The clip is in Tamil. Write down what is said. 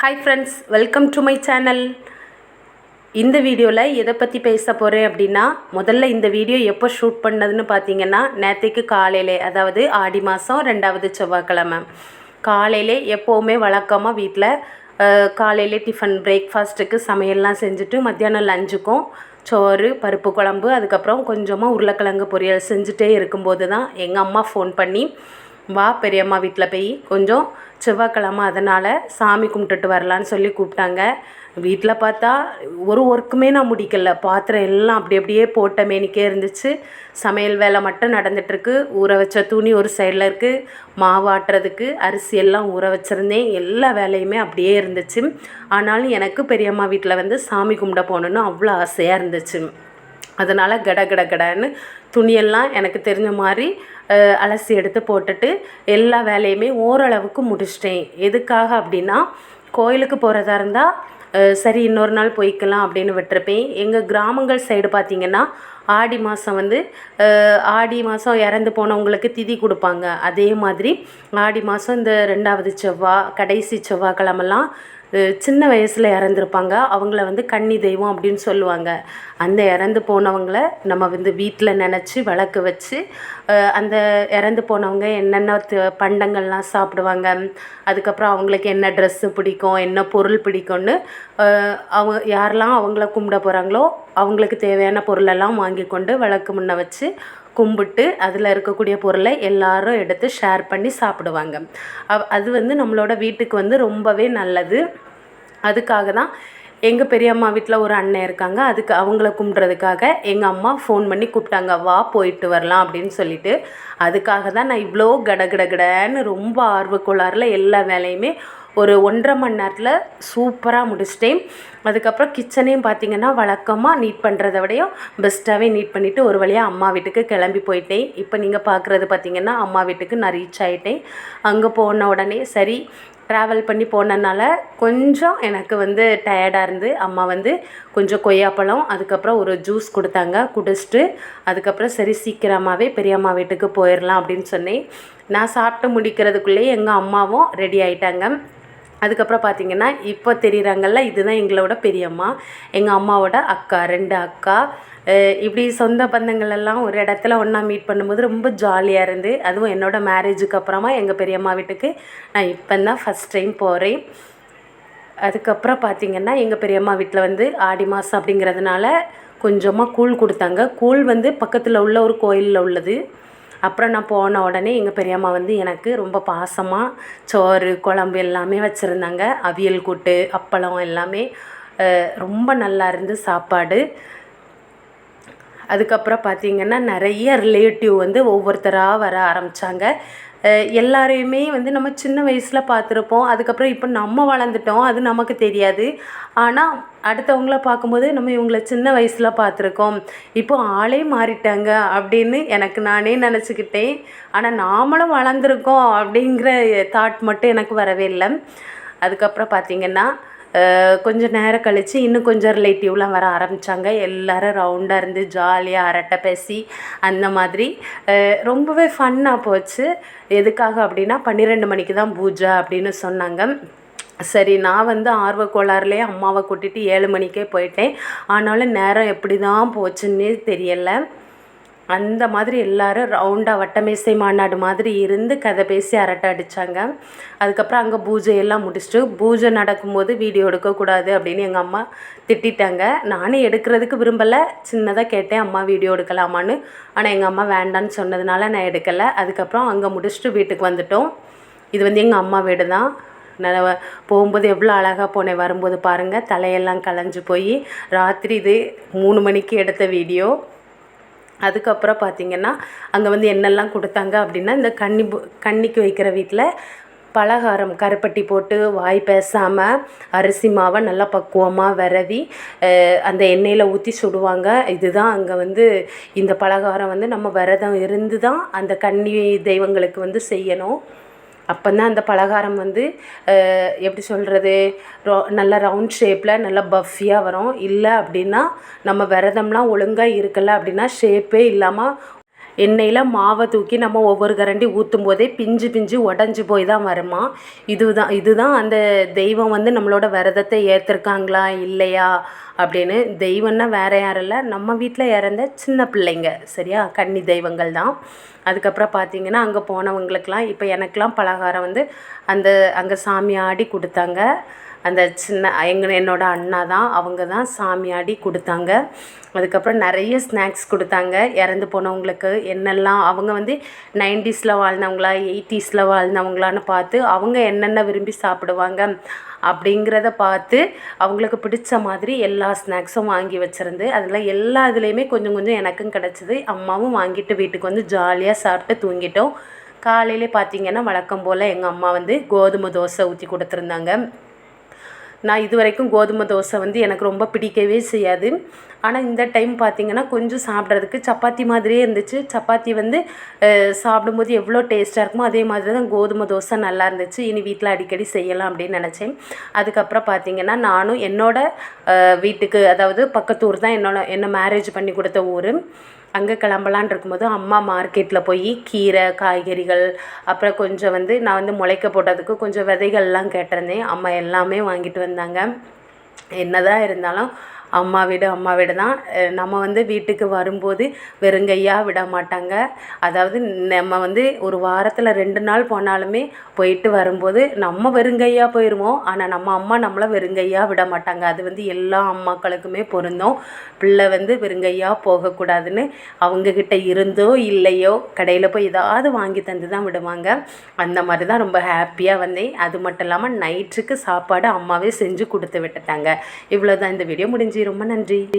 Hi friends welcome to my channel இந்த வீடியோவில் எதை பற்றி பேச போகிறேன் அப்படின்னா முதல்ல இந்த வீடியோ எப்போ ஷூட் பண்ணதுன்னு பார்த்தீங்கன்னா நேற்றுக்கு காலையிலே அதாவது ஆடி மாதம் ரெண்டாவது செவ்வாய்க்கிழமை. காலையிலே எப்போவுமே வழக்கமாக வீட்டில் காலையிலே டிஃபன் பிரேக்ஃபாஸ்ட்டுக்கு சமையல்லாம் செஞ்சுட்டு மத்தியானம் லஞ்சுக்கும் சோறு பருப்பு குழம்பு அதுக்கப்புறம் கொஞ்சமாக உருளைக்கிழங்கு பொரியல் செஞ்சுட்டே இருக்கும்போது தான் எங்கள் அம்மா ஃபோன் பண்ணி வா பெரியம்மா வீட்டில் போய். கொஞ்சம் செவ்வாய்க்கிழமை அதனால் சாமி கும்பிட்டுட்டு வரலான்னு சொல்லி கூப்பிட்டாங்க. வீட்டில் பார்த்தா ஒரு ஒர்க்குமே நான் முடிக்கல. பாத்திரம் எல்லாம் அப்படி அப்படியே போட்ட மேனிக்கே இருந்துச்சு. சமையல் வேலை மட்டும் நடந்துகிட்ருக்கு ஊற வச்ச துணி ஒரு சைடில் இருக்குது மாவாட்டுறதுக்கு அரிசி எல்லாம் ஊற வச்சுருந்தேன். எல்லா வேலையுமே அப்படியே இருந்துச்சு. ஆனாலும் எனக்கு பெரியம்மா வீட்டில் வந்து சாமி கும்பிட போகணுன்னு அவ்வளோ ஆசையாக இருந்துச்சு. அதனால் கட கட கடன்னு துணியெல்லாம் எனக்கு தெரிஞ்ச மாதிரி அலசி எடுத்து போட்டுட்டு எல்லா வேலையுமே ஓரளவுக்கு முடிச்சிட்டேன். எதுக்காக அப்படின்னா கோயிலுக்கு போகிறதா இருந்தால் சரி இன்னொரு நாள் போய்க்கலாம் அப்படின்னு விட்டுருப்பேன். எங்கள் கிராமங்கள் சைடு பார்த்திங்கன்னா ஆடி மாதம் வந்து ஆடி மாதம் இறந்து போனவங்களுக்கு திதி கொடுப்பாங்க. அதே மாதிரி ஆடி மாதம் இந்த ரெண்டாவது செவ்வாய் கடைசி செவ்வாய்க்கிழமெல்லாம் சின்ன வயசில் இறந்துருப்பாங்க. அவங்கள வந்து கன்னி தெய்வம் அப்படின்னு சொல்லுவாங்க. அந்த இறந்து போனவங்கள நம்ம வந்து வீட்டில் நினச்சி விளக்கு வச்சு அந்த இறந்து போனவங்க என்னென்ன பண்டங்கள்லாம் சாப்பிடுவாங்க அதுக்கப்புறம் அவங்களுக்கு என்ன ட்ரெஸ்ஸு பிடிக்கும் என்ன பொருள் பிடிக்கும்னு அவங்க யாரெல்லாம் அவங்கள கும்பிட போகிறாங்களோ அவங்களுக்கு தேவையான பொருளெல்லாம் வாங்கி கொண்டு விளக்கு முன்ன வச்சு கும்பிட்டு அதில் இருக்கக்கூடிய பொருளை எல்லாரும் எடுத்து ஷேர் பண்ணி சாப்பிடுவாங்க. அது வந்து நம்மளோட வீட்டுக்கு வந்து ரொம்பவே நல்லது. அதுக்காக தான் எங்கள் பெரியம்மா வீட்டில் ஒரு அண்ணன் இருக்காங்க. அதுக்கு அவங்கள கும்பிட்றதுக்காக எங்கள் அம்மா ஃபோன் பண்ணி கூப்பிட்டாங்க. வா போயிட்டு வரலாம் அப்படின்னு சொல்லிட்டு. அதுக்காக தான் நான் இவ்வளோ கட கட கடன்னு ரொம்ப ஆர்வக்கோளாறில் எல்லா வேலையுமே ஒரு ஒன்றரை மணி நேரத்தில் சூப்பராக முடிச்சிட்டேன். அதுக்கப்புறம் கிச்சனையும் பார்த்திங்கன்னா வழக்கமாக நீட் பண்ணுறத விடையும் பெஸ்ட்டாகவே நீட் பண்ணிவிட்டு ஒரு வழியாக அம்மா வீட்டுக்கு கிளம்பி போயிட்டேன். இப்போ நீங்கள் பார்க்குறது பார்த்திங்கன்னா அம்மா வீட்டுக்கு நான் ரீச் ஆகிட்டேன் அங்கே போன உடனே சரி ட்ராவல் பண்ணி போனதுனால கொஞ்சம் எனக்கு வந்து டயர்டாக இருந்து அம்மா வந்து கொஞ்சம் கொய்யாப்பழம் அதுக்கப்புறம் ஒரு ஜூஸ் கொடுத்தாங்க குடிச்சிட்டு அதுக்கப்புறம் சரி சீக்கிரமாகவே பெரியம்மா வீட்டுக்கு போயிடலாம் அப்படின்னு சொன்னேன். நான் சாப்பிட்டு முடிக்கிறதுக்குள்ளேயே எங்கள் அம்மாவும் ரெடி ஆகிட்டாங்க அதுக்கப்புறம் பார்த்திங்கன்னா இப்போ தெரிகிறாங்கல்ல இதுதான் எங்களோட பெரியம்மா. எங்கள் அம்மாவோட அக்கா ரெண்டு அக்கா. இப்படி சொந்த பந்தங்கள் எல்லாம் ஒரு இடத்துல ஒன்றா மீட் பண்ணும்போது ரொம்ப ஜாலியாக இருந்து அதுவும் என்னோடய மேரேஜுக்கு அப்புறமா எங்கள் பெரியம்மா வீட்டுக்கு நான் இப்போ தான் ஃபஸ்ட் டைம் போகிறேன் அதுக்கப்புறம் பார்த்திங்கன்னா எங்கள் பெரியம்மா வீட்டில் வந்து ஆடி மாதம் அப்படிங்கிறதுனால கொஞ்சமாக கூழ் கொடுத்தாங்க. கூழ் வந்து பக்கத்தில் உள்ள ஒரு கோயிலில் உள்ளது. அப்புறம் நான் போன உடனே எங்கள் பெரியம்மா வந்து எனக்கு ரொம்ப பாசமாக சோறு குழம்பு எல்லாமே வச்சுருந்தாங்க. அவியல் கூட்டு அப்பளம் எல்லாமே ரொம்ப நல்லா இருந்து சாப்பாடு. அதுக்கப்புறம் பார்த்திங்கன்னா நிறைய ரிலேட்டிவ் வந்து ஒவ்வொருத்தராக வர ஆரம்பித்தாங்க எல்லாரையுமே வந்து நம்ம சின்ன வயசில் பார்த்துருப்போம். அதுக்கப்புறம் இப்போ நம்ம வளர்ந்துட்டோம். அது நமக்கு தெரியாது. ஆனால் அடுத்தவங்கள பார்க்கும்போது நம்ம இவங்கள சின்ன வயசில் பார்த்துருக்கோம். இப்போ ஆளே மாறிட்டாங்க அப்படின்னு எனக்கு நானே நினச்சிக்கிட்டேன். ஆனால் நாமளும் வளர்ந்துருக்கோம் அப்படிங்கிற தாட் மட்டும் எனக்கு வரவே இல்லை. அதுக்கப்புறம் பார்த்திங்கன்னா கொஞ்சம் நேரம் கழித்து இன்னும் கொஞ்சம் ரிலேட்டிவ்லாம் வர ஆரம்பித்தாங்க எல்லோரும் ரவுண்டாக இருந்து ஜாலியாக அரட்டை பேசி அந்த மாதிரி. ரொம்பவே ஃபன்னாக போச்சு. எதுக்காக அப்படின்னா பன்னிரெண்டு மணிக்கு தான் பூஜை அப்படின்னு சொன்னாங்க. சரி நான் வந்து ஆர்வ கோளாறுலேயே அம்மாவை கூட்டிகிட்டு ஏழு மணிக்கே போயிட்டேன். ஆனாலும் நேரம் எப்படி தான் போச்சுன்னே தெரியலை. அந்த மாதிரி எல்லோரும் ரவுண்டாக வட்டமேசை மாநாடு மாதிரி இருந்து கதை பேசி அரட்டை அடித்தாங்க அதுக்கப்புறம் அங்கே பூஜையெல்லாம் முடிச்சுட்டு பூஜை நடக்கும்போது வீடியோ எடுக்கக்கூடாது அப்படின்னு எங்கள் அம்மா திட்டாங்க நானும் எடுக்கிறதுக்கு விரும்பலை. சின்னதாக கேட்டேன் அம்மா வீடியோ எடுக்கலாமான்னு. ஆனால் எங்கள் அம்மா வேண்டான்னு சொன்னதுனால நான் எடுக்கலை. அதுக்கப்புறம் அங்கே முடிச்சுட்டு வீட்டுக்கு வந்துட்டோம். இது வந்து எங்கள் அம்மா வீடு தான். நான் போகும்போது எவ்வளோ அழகாக போனேன் வரும்போது பாருங்கள் தலையெல்லாம் களைஞ்சு போய் ராத்திரி இது மூணு மணிக்கு எடுத்த வீடியோ. அதுக்கப்புறம் பார்த்திங்கன்னா அங்கே வந்து என்னெல்லாம் கொடுத்தாங்க அப்படின்னா இந்த கன்னி கன்னிக்கு வைக்கிற வீட்டில் பலகாரம் கருப்பட்டி போட்டு வாய் பேசாமல் அரிசி மாவை நல்லா பக்குவமாக விரவி அந்த எண்ணெயில் ஊற்றி சுடுவாங்க. இதுதான் அங்கே வந்து இந்த பலகாரம் வந்து நம்ம விரதம் இருந்து தான் அந்த கன்னி தெய்வங்களுக்கு வந்து செய்யணும். அப்போ தான் அந்த பலகாரம் வந்து எப்படி சொல்கிறது ரோ நல்ல ரவுண்ட் ஷேப்பில் நல்லா பஃபியாக வரும். இல்லை அப்படின்னா நம்ம விரதம்லாம் ஒழுங்காக இருக்கலை அப்படின்னா ஷேப்பே இல்லாமல் எண்ணெயில் மாவை தூக்கி நம்ம ஒவ்வொரு கரண்டி ஊற்றும் போதே பிஞ்சு பிஞ்சு உடஞ்சி போய் தான் வருமா? இதுதான் இதுதான் அந்த தெய்வம் வந்து நம்மளோட விரதத்தை ஏற்றுருக்காங்களா இல்லையா? அப்படின்னு தெய்வம்னா வேறு யாரும் இல்லை. நம்ம வீட்டில் இறந்த சின்ன பிள்ளைங்க சரியா? கன்னி தெய்வங்கள் தான். அதுக்கப்புறம் பார்த்தீங்கன்னா அங்கே போனவங்களுக்கெலாம் இப்போ எனக்கெலாம் பலகாரம் வந்து அந்த அங்கே சாமி ஆடி கொடுத்தாங்க. அந்த சின்ன எங்கள் என்னோடய அண்ணா தான் அவங்க தான் சாமியாடி கொடுத்தாங்க. அதுக்கப்புறம் நிறைய ஸ்நாக்ஸ் கொடுத்தாங்க. இறந்து போனவங்களுக்கு என்னெல்லாம் அவங்க வந்து நைன்டிஸில் வாழ்ந்தவங்களா எயிட்டிஸில் வாழ்ந்தவங்களான்னு பார்த்து அவங்க என்னென்ன விரும்பி சாப்பிடுவாங்க அப்படிங்கிறத பார்த்து அவங்களுக்கு பிடிச்ச மாதிரி எல்லா ஸ்நாக்ஸும் வாங்கி வச்சுருந்து அதில் எல்லா இதுலேயுமே கொஞ்சம் கொஞ்சம் எனக்கும் கிடச்சிது. அம்மாவும் வாங்கிட்டு வீட்டுக்கு வந்து ஜாலியாக சாப்பிட்டு தூங்கிட்டோம். காலையிலே பார்த்திங்கன்னா வழக்கம் போல் எங்கள் அம்மா வந்து கோதுமை தோசை ஊற்றி கொடுத்துருந்தாங்க. நான் இது வரைக்கும் கோதுமை தோசை வந்து எனக்கு ரொம்ப பிடிக்கவே செய்யாது. ஆனால் இந்த டைம் பார்த்திங்கன்னா கொஞ்சம் சாப்பிட்றதுக்கு சப்பாத்தி மாதிரியே இருந்துச்சு. சப்பாத்தி வந்து சாப்பிடும்போது எவ்வளோ டேஸ்ட்டாக இருக்குமோ அதே மாதிரி தான் கோதுமை தோசை நல்லா இருந்துச்சு. இனி வீட்டில் அடிக்கடி செய்யலாம் அப்படின்னு நினச்சேன். அதுக்கப்புறம் பார்த்திங்கன்னா நானும் என்னோடய வீட்டுக்கு அதாவது பக்கத்து ஊர் தான் என்னோட என்ன மேரேஜ் பண்ணி கொடுத்த ஊர். அங்கே கிளம்பலான் இருக்கும்போது அம்மா மார்க்கெட்டில் போய் கீரை காய்கறிகள் அப்புறம் கொஞ்சம் வந்து நான் வந்து முளைக்க போட்டதுக்கு கொஞ்சம் விதைகள்லாம் கேட்டிருந்தேன். அம்மா எல்லாமே வாங்கிட்டு வந்தாங்க. என்ன தான் இருந்தாலும் அம்மா வீடு அம்மா வீடு தான் நம்ம வந்து வீட்டுக்கு வரும்போது வெறுங்கையாக விட மாட்டாங்க. அதாவது நம்ம வந்து ஒரு வாரத்தில் ரெண்டு நாள் போனாலுமே போயிட்டு வரும்போது நம்ம வெறுங்கையாக போயிடுவோம் ஆனால் நம்ம அம்மா நம்மளை வெறுங்கையாக விட மாட்டாங்க. அது வந்து எல்லா அம்மாக்களுக்குமே பொருந்தும். பிள்ளை வந்து வெறுங்கையாக போகக்கூடாதுன்னு அவங்கக்கிட்ட இருந்தோ இல்லையோ கடையில் போய் ஏதாவது வாங்கி தந்து தான் விடுவாங்க. அந்த மாதிரி தான் ரொம்ப ஹாப்பியாக வந்தேன். அது மட்டும் இல்லாமல் நைட்டுக்கு சாப்பாடு அம்மாவே செஞ்சு கொடுத்து விட்டுட்டாங்க. இவ்வளோ தான் இந்த வீடியோ முடிஞ்சு ரொம்ப நன்றி.